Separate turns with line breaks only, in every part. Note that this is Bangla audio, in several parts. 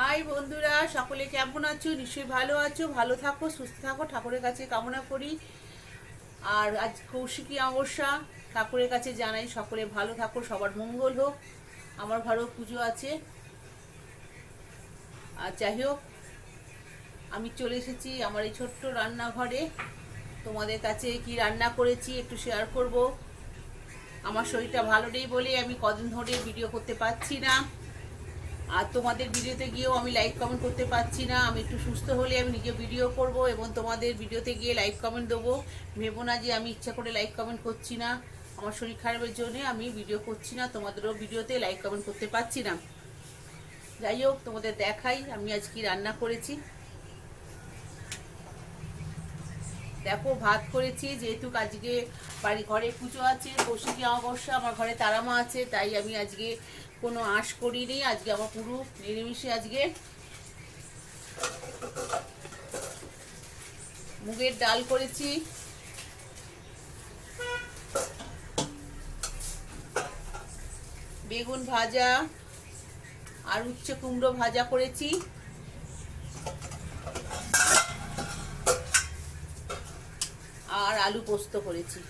হাই বন্ধুরা, সকলে কেমন আছো? নিশ্চয়ই ভালো আছো, ভালো থাকো, সুস্থ থাকো, ঠাকুরের কাছে কামনা করি। আর আজ কৌশিকী অমাবস্যা, ঠাকুরের কাছে জানাই সকলে ভালো থাকো, সবার মঙ্গল হোক। আমার ঘরেও পুজো আছে। আর যাই হোক, আমি চলে এসেছি আমার এই ছোট্ট রান্নাঘরে। তোমাদের কাছে কি রান্না করেছি একটু শেয়ার করব। আমার শরীরটা ভালো নেই বলে আমি কদিন ধরে ভিডিও করতে পারছি না। আর তোমাদের ভিডিওতে গিয়েও আমি লাইক কমেন্ট করতে পারছি না। আমি একটু সুস্থ হলে আমি নিজে ভিডিও করব এবং তোমাদের ভিডিওতে গিয়ে লাইক কমেন্ট দেবো। ভেবো না যে আমি ইচ্ছা করে লাইক কমেন্ট করছি না। আমার শরীর খারাপের জন্যে আমি ভিডিও করছি না। তোমাদেরও ভিডিওতে লাইক কমেন্ট করতে পারছি না। যাই হোক, তোমাদের দেখাই। আমি আজ কি রান্না করেছি। দেখো, ভাত করেছি, যেহেতু আজকে বাড়ি ঘরে পুজো আছে কৌশিকী অমাবস্যা, আমার ঘরে তারামা আছে, তাই আমি আজকে কোনো আঁশ করিনি। আজকে আমার পুরো নিরামিষে আজকে মুগের ডাল করেছি। বেগুন ভাজা আর উচ্ছে কুমড়ো ভাজা করেছি আর আলু পোস্ত করেছি।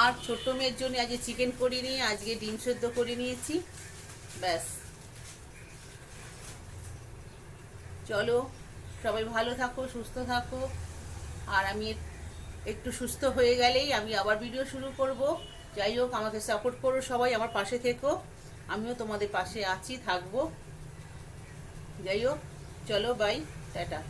আর ছোট্ট মেয়ের জন্য আজকে চিকেন করিনি আজকে ডিম সেদ্ধ করে নিয়েছি। ব্যাস। চলো, সবাই ভালো থাকো, সুস্থ থাকো। আর আমি একটু সুস্থ হয়ে গেলেই আমি আবার ভিডিও শুরু করব। যাই হোক, আমাকে সাপোর্ট করো সবাই, আমার পাশে থেকো। আমিও তোমাদের পাশে আছি, থাকব। যাই হোক চলো বাই টাটা।